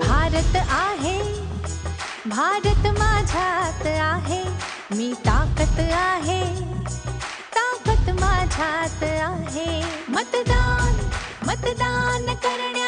भारत आहे भारत माझ्यात आहे मी ताकत आहे ताकत माझ्यात आहे. मतदान मतदान करण्या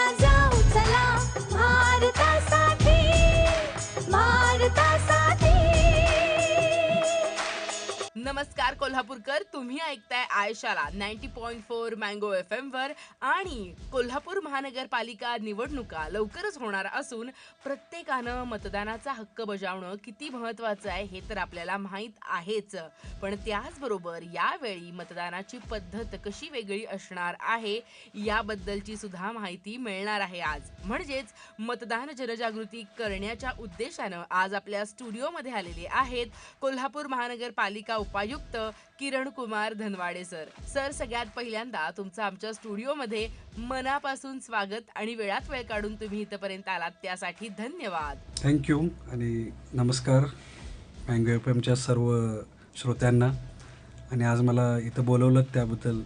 नमस्कार कोल्हापूरकर तुम्ही ऐकताय Aishala ninety point four mango F एमवर आणि कोल्हापूर महानगरपालिका निवडणुका लवकरच होणार असून प्रत्येकानं मतदानाचा हक्क बजावणं किती महत्वाचं आहे हे तर आपल्याला माहीत आहेच. पण त्याचबरोबर यावेळी मतदानाची पद्धत कशी वेगळी असणार आहे याबद्दलची सुद्धा माहिती मिळणार आहे आज. म्हणजेच मतदान जनजागृती करण्याच्या उद्देशानं आज आपल्या स्टुडिओमध्ये आलेले आहेत कोल्हापूर महानगरपालिका उपाय आयुक्त किरण कुमार धनवाडे सर. सर सगळ्यात पहिल्यांदा तुमचं आमच्या स्टुडिओमध्ये मनापासून स्वागत आणि वेळात वेळ काढून तुम्ही इथपर्यंत आलात त्यासाठी धन्यवाद. थँक्यू आणि नमस्कार मँगो एफ एमच्या सर्व श्रोत्यांना. आणि आज मला इथं बोलवलं त्याबद्दल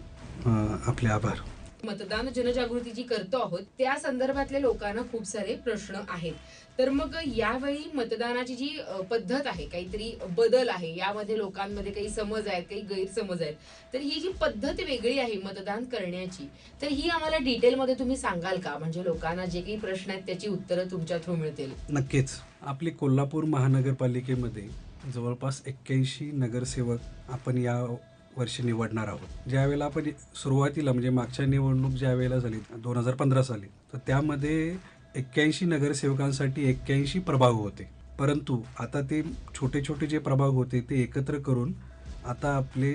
आपले आभार. मतदान जनजागृती जी करतो आहोत त्या संदर्भातल्या लोकांना खूप सारे प्रश्न आहेत. तर मग यावेळी मतदानाची जी पद्धत आहे काहीतरी बदल आहे यामध्ये लोकांमध्ये काही समज आहेत काही गैरसमज आहेत तर ही जी पद्धत वेगळी आहे मतदान करण्याची तर ही आम्हाला डिटेलमध्ये तुम्ही सांगाल का? म्हणजे लोकांना जे काही प्रश्न आहेत त्याची उत्तरं तुमच्या थ्रू मिळतील. नक्कीच. आपली कोल्हापूर महानगरपालिकेमध्ये जवळपास एक्क्याऐंशी नगरसेवक आपण या वर्षी निवडणार आहोत. ज्यावेळेला आपण सुरुवातीला म्हणजे मागच्या निवडणूक ज्या वेळेला झाली दोन हजार पंधरा साली तर त्यामध्ये एक्क्याऐंशी नगरसेवकांसाठी एक्क्याऐंशी प्रभाग होते. परंतु आता ते छोटे छोटे जे प्रभाग होते ते एकत्र करून आता आपले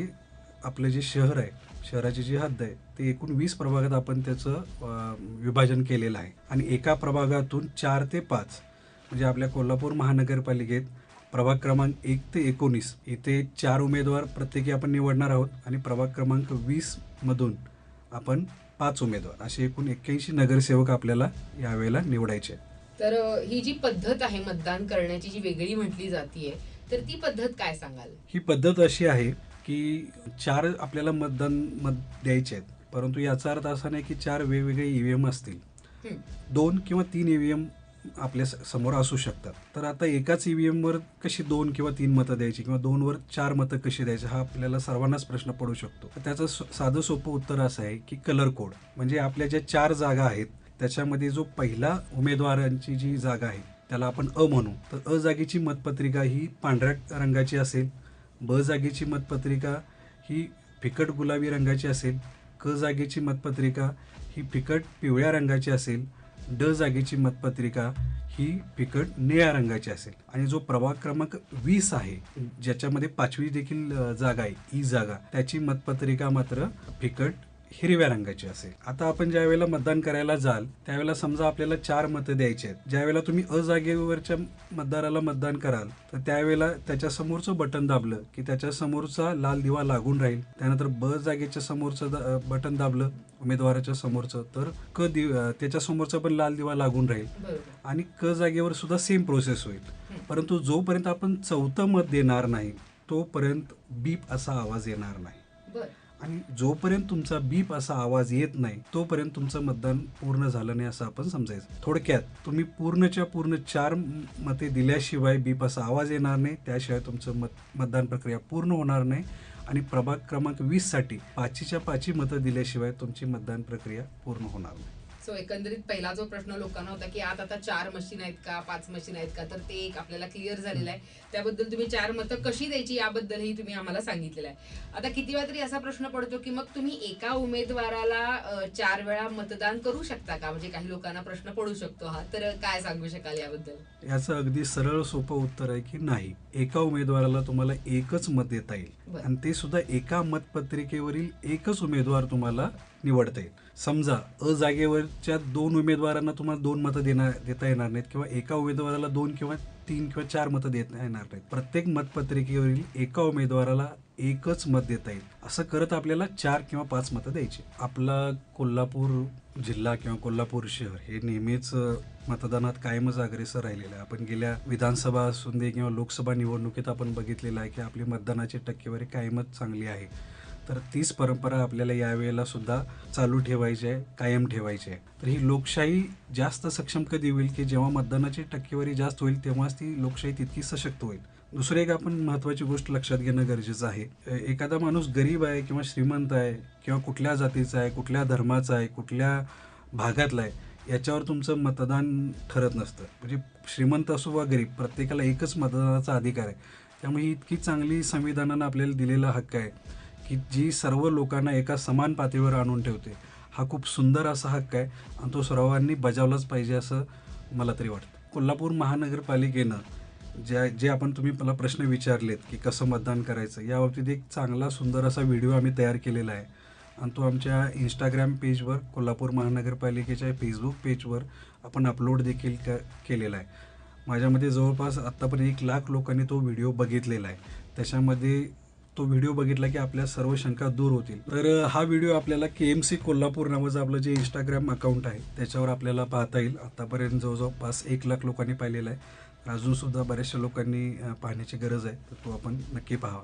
आपलं जे शहर आहे शहराची जी हद्द आहे ते एकूण वीस प्रभागात आपण त्याचं विभाजन केलेलं आहे. आणि एका प्रभागातून चार ते पाच म्हणजे आपल्या कोल्हापूर महानगरपालिकेत प्रभाग क्रमांक एक ते एकोणीस. इथे चार उमेदवार प्रत्येकी आपण निवडणार आहोत आणि प्रभाग क्रमांक वीस मधून आपण पाच उमेदवार. असे एकूण एक्क्याऐंशी नगरसेवक आपल्याला यावेळेला निवडायचे. तर ही जी पद्धत आहे मतदान करण्याची जी वेगळी म्हटली जातीये तर ती पद्धत काय सांगाल? ही पद्धत अशी आहे की चार आपल्याला मतदान मत द्यायचे आहेत. परंतु याचा अर्थ असा नाही की चार वेगवेगळे ईव्हीएम असतील. हं. दोन किंवा तीन ईव्हीएम आपल्या स- समोर असू शकतात. तर आता एकाच ईव्हीएम एमवर कशी दोन किंवा तीन मतं द्यायची किंवा दोनवर चार मतं कशी द्यायची हा आपल्याला सर्वांनाच प्रश्न पडू शकतो. तर त्याचं स- साधं सोपं उत्तर असं आहे की कलर कोड म्हणजे आपल्या ज्या चार जागा आहेत त्याच्यामध्ये जो पहिला उमेदवारांची जी जागा आहे त्याला आपण अ म्हणू. तर अ जागेची मतपत्रिका ही पांढऱ्या रंगाची असेल ब जागेची मतपत्रिका ही फिकट गुलाबी रंगाची असेल क जागेची मतपत्रिका ही फिकट पिवळ्या रंगाची असेल ड जागेची मतपत्रिका ही फिकट निळ्या रंगाची असेल. आणि जो प्रभाग क्रमांक वीस आहे ज्याच्यामध्ये पाचवी देखील जागा आहे ई जागा त्याची मतपत्रिका मात्र फिकट हिरव्या रंगाची असेल. आता आपण ज्या वेळेला मतदान करायला जाल त्यावेळेला समजा आपल्याला चार मतं द्यायची आहेत. ज्या वेळेला तुम्ही अ जागेवरच्या मतदाराला मतदान कराल तर त्यावेळेला त्याच्या समोरचं बटन दाबलं की त्याच्या समोरचा लाल दिवा लागून राहील. त्यानंतर ब जागेच्या समोरचं बटन दाबलं उमेदवाराच्या समोरचं तर क दि त्याच्या समोरचा पण लाल दिवा लागून राहील. आणि क जागेवर सुद्धा सेम प्रोसेस होईल. परंतु जोपर्यंत आपण चौथं मत देणार नाही तोपर्यंत बीप असा आवाज येणार नाही. आणि जोपर्यंत तुमचा बीप असा आवाज येत नाही तोपर्यंत तुमचं मतदान पूर्ण झालं नाही असं आपण समजायचं. थोडक्यात तुम्ही पूर्णच्या पूर्ण चार मते दिल्याशिवाय बीप असा आवाज येणार नाही. त्याशिवाय तुमचं मत मतदान प्रक्रिया पूर्ण होणार नाही. आणि प्रभाग क्रमांक वीससाठी पाचीच्या पाची मतं दिल्याशिवाय तुमची मतदान प्रक्रिया पूर्ण होणार नाही. सो एकंदरीत पहिला जो प्रश्न लोकांना होता की आत आता चार मशीन आहेत का पाच मशीन आहेत का तर ते एक आपल्याला क्लिअर झालेलं आहे. त्याबद्दल तुम्ही चार मतं कशी द्यायची याबद्दलही तुम्ही आम्हाला सांगितलेलं आहे. आता किती वेळा तरी असा प्रश्न पडतो की मग तुम्ही एका उमेदवाराला चार वेळा मतदान करू शकता का? म्हणजे काही लोकांना प्रश्न पडू शकतो हा. तर काय सांगू शकाल याबद्दल? याचं अगदी सरळ सोपं उत्तर आहे की नाही. एका उमेदवाराला तुम्हाला एकच मत देता येईल. आणि ते सुद्धा एका मतपत्रिकेवरील एकच उमेदवार तुम्हाला निवडता येईल. समजा अ जागेवरच्या दोन उमेदवारांना तुम्हाला दोन मतं देणार देता येणार नाहीत किंवा एका उमेदवाराला दोन किंवा तीन किंवा चार मतं देता येणार नाहीत. प्रत्येक मतपत्रिकेवरील एका उमेदवाराला एकच मत देता येईल. असं करत आपल्याला चार किंवा पाच मतं द्यायची. आपला कोल्हापूर जिल्हा किंवा कोल्हापूर शहर हे नेहमीच मतदानात कायमच अग्रेसर राहिलेलं आहे. आपण गेल्या विधानसभा असून दे किंवा लोकसभा निवडणुकीत आपण बघितलेलं आहे की आपली मतदानाची टक्केवारी कायमच चांगली आहे. तर तीच परंपरा आपल्याला यावेळेला सुद्धा चालू ठेवायची आहे कायम ठेवायची आहे. तर ही लोकशाही जास्त सक्षम कधी होईल की जेव्हा मतदानाची टक्केवारी जास्त होईल तेव्हाच ती लोकशाही तितकी सशक्त होईल? दुसरं एक आपण महत्त्वाची गोष्ट लक्षात घेणं गरजेचं आहे. एखादा माणूस गरीब आहे किंवा श्रीमंत आहे किंवा कुठल्या जातीचा आहे कुठल्या धर्माचा आहे कुठल्या भागातला आहे याच्यावर तुमचं मतदान ठरत नसतं. म्हणजे श्रीमंत असो वा गरीब प्रत्येकाला एकच मतदानाचा अधिकार आहे. त्यामुळे ही इतकी चांगली संविधानानं आपल्याला दिलेला हक्क आहे. की जी सर्व लोकांना एका समान पातळीवर आणून ठेवते. हा खूप सुंदर असा हक्क आहे आणि तो सर्वांनी बजावलाच पाहिजे असं मला तरी वाटतं. कोल्हापूर महानगरपालिकेनं ज्या जे आपण तुम्ही मला प्रश्न विचारलेत की कसं मतदान करायचं याबाबतीत एक चांगला सुंदर असा व्हिडिओ आम्ही तयार केलेला आहे. आणि तो आमच्या इंस्टाग्राम पेजवर कोल्हापूर महानगरपालिकेच्या फेसबुक पेजवर आपण अपलोड देखील क केलेला आहे. माझ्यामध्ये जवळपास आत्तापर्यंत एक लाख लोकांनी तो व्हिडिओ बघितलेला आहे. त्याच्यामध्ये तो व्हिडिओ बघितला की आपल्या सर्व शंका दूर होतील. तर हा व्हिडिओ आपल्याला के एम सी कोल्हापूर नावाचं आपलं जे इंस्टाग्राम अकाउंट आहे त्याच्यावर आपल्याला पाहता येईल. आत्तापर्यंत जवळजवळ पाच एक लाख लोकांनी पाहिलेला आहे. अजूनसुद्धा बऱ्याचशा लोकांनी पाहण्याची गरज आहे. तर तो आपण नक्की पाहावा.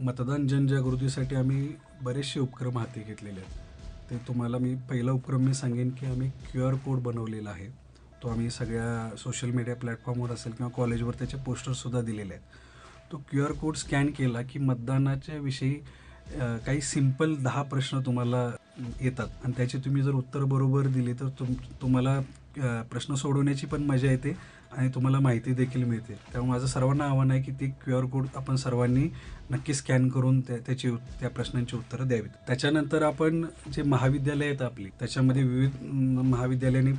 मतदान जनजागृतीसाठी आम्ही बरेचसे उपक्रम हाती घेतलेले आहेत. ते तुम्हाला मी पहिला उपक्रम मी सांगेन की आम्ही क्यू आर कोड बनवलेला आहे. तो आम्ही सगळ्या सोशल मीडिया प्लॅटफॉर्मवर असेल किंवा कॉलेजवर त्याचे पोस्टरसुद्धा दिलेले आहेत. तो क्यू आर कोड स्कॅन केला की मतदानाच्या विषयी काही सिंपल दहा प्रश्न तुम्हाला येतात. आणि त्याची तुम्ही जर उत्तर बरोबर दिली तर तुम तुम्हाला प्रश्न सोडवण्याची पण मजा येते आणि तुम्हाला माहिती देखील मिळते. त्यामुळे माझं सर्वांना आव्हान आहे की ती क्यू आर कोड आपण सर्वांनी नक्की स्कॅन करून त्या त्याची त्या प्रश्नांची उत्तरं द्यावीत. त्याच्यानंतर आपण जे महाविद्यालय आहेत आपली त्याच्यामध्ये विविध महाविद्यालयाने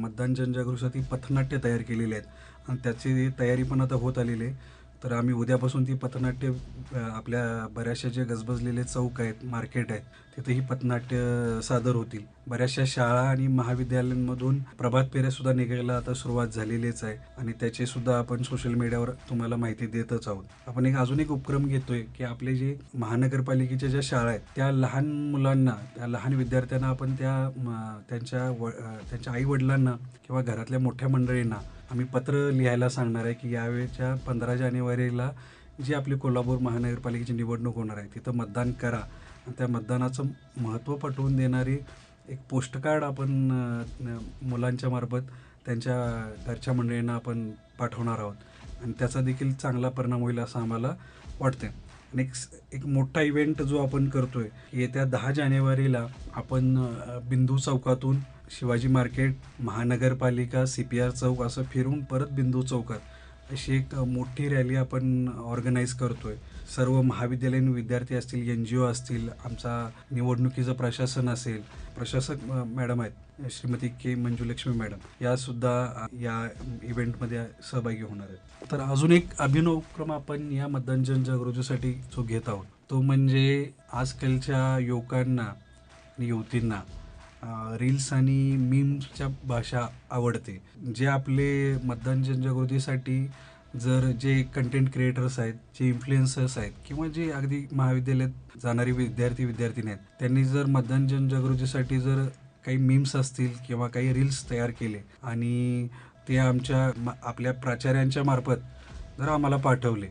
मतदान जनजागृतीसाठी पथनाट्य तयार केलेले आहेत. आणि त्याची तयारी पण आता होत आलेली आहे. तर आम्ही उद्यापासून ती पथनाट्य आपल्या बऱ्याचशा जे गजबजलेले चौक आहेत मार्केट आहेत तिथे ही पथनाट्य सादर होतील. बऱ्याचशा शाळा आणि महाविद्यालयांमधून प्रभात फेऱ्या सुद्धा निघायला आता सुरुवात झालेलीच आहे आणि त्याचे सुद्धा आपण सोशल मीडियावर तुम्हाला माहिती देतच आहोत. आपण एक अजून एक उपक्रम घेतोय की आपले जे महानगरपालिकेच्या ज्या शाळा आहेत त्या लहान मुलांना त्या लहान विद्यार्थ्यांना आपण त्या म, त्यांच्या व त्यांच्या आई वडिलांना किंवा घरातल्या मोठ्या मंडळींना आम्ही पत्र लिहायला सांगणार आहे की यावेळेच्या पंधरा जानेवारीला जी आपली कोल्हापूर महानगरपालिकेची निवडणूक होणार आहे तिथं मतदान करा. आणि त्या मतदानाचं महत्त्व पटवून देणारी एक पोस्टकार्ड आपण मुलांच्या मार्फत त्यांच्या घरच्या मंडळींना आपण पाठवणार आहोत. आणि त्याचा देखील चांगला परिणाम होईल असं आम्हाला वाटते आणि एक एक मोठा इव्हेंट जो आपण करतोय येत्या दहा जानेवारीला आपण बिंदू चौकातून शिवाजी मार्केट महानगरपालिका सी पी आर चौक असं फिरून परत बिंदू चौकात अशी एक मोठी रॅली आपण ऑर्गनाईज करतोय. सर्व महाविद्यालयीन विद्यार्थी असतील एन जी ओ असतील आमचा निवडणुकीचं प्रशासन असेल प्रशासक मॅडम आहेत श्रीमती के मंजुलक्ष्मी मॅडम या सुद्धा या इव्हेंटमध्ये सहभागी होणार आहेत. तर अजून एक अभिनव उपक्रम आपण या मतदान जनजागृतीसाठी जो घेत आहोत तो म्हणजे आजकालच्या युवकांना आणि युवतींना रील्स आणि मीम्सच्या भाषा आवडते. जे आपले मतदान जनजागृतीसाठी जर जे कंटेंट क्रिएटर्स आहेत जे इन्फ्लुएन्सर्स आहेत किंवा जे अगदी महाविद्यालयात जाणारे विद्यार्थी विद्यार्थिनी आहेत त्यांनी जर मतदान जनजागृतीसाठी जर काही मीम्स असतील किंवा काही रील्स तयार केले आणि ते आमच्या म- आपल्या प्राचार्यांच्या मार्फत जर आम्हाला पाठवले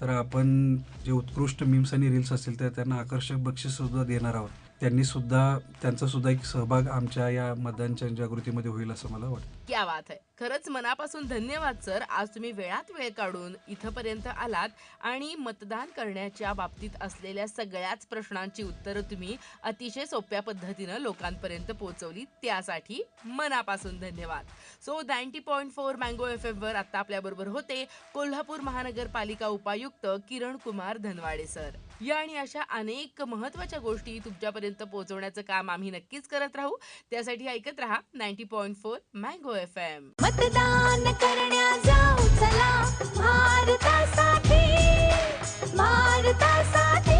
तर आपण जे उत्कृष्ट मीम्स आणि रील्स असतील तर त्यांना आकर्षक बक्षीससुद्धा देणार आहोत. त्यांनीसुद्धा त्यांचासुद्धा एक सहभाग आमच्या या मतदान जनजागृतीमध्ये होईल असं मला वाटतं. क्या बात आहे. खरंच मनापासून धन्यवाद सर. आज तुम्ही वेळात वेळ काढून इथंपर्यंत आलात आणि मतदान करण्याच्या बाबतीत असलेल्या सगळ्याच प्रश्नांची उत्तरं तुम्ही अतिशय सोप्या पद्धतीनं लोकांपर्यंत पोहोचवली. त्यासाठी मनापासून धन्यवाद. So ninety point four mango F एफवर आत्ता आपल्याबरोबर होते कोल्हापूर महानगरपालिका उपायुक्त किरण कुमार धनवाडे सर. या आणि अशा अनेक महत्त्वाच्या गोष्टी तुमच्यापर्यंत पोहोचवण्याचं काम आम्ही नक्कीच करत राहू. त्यासाठी ऐकत राहा ninety point four mango F M मतदान करण्या जाऊ चला भारतासाठी भारतासाठी.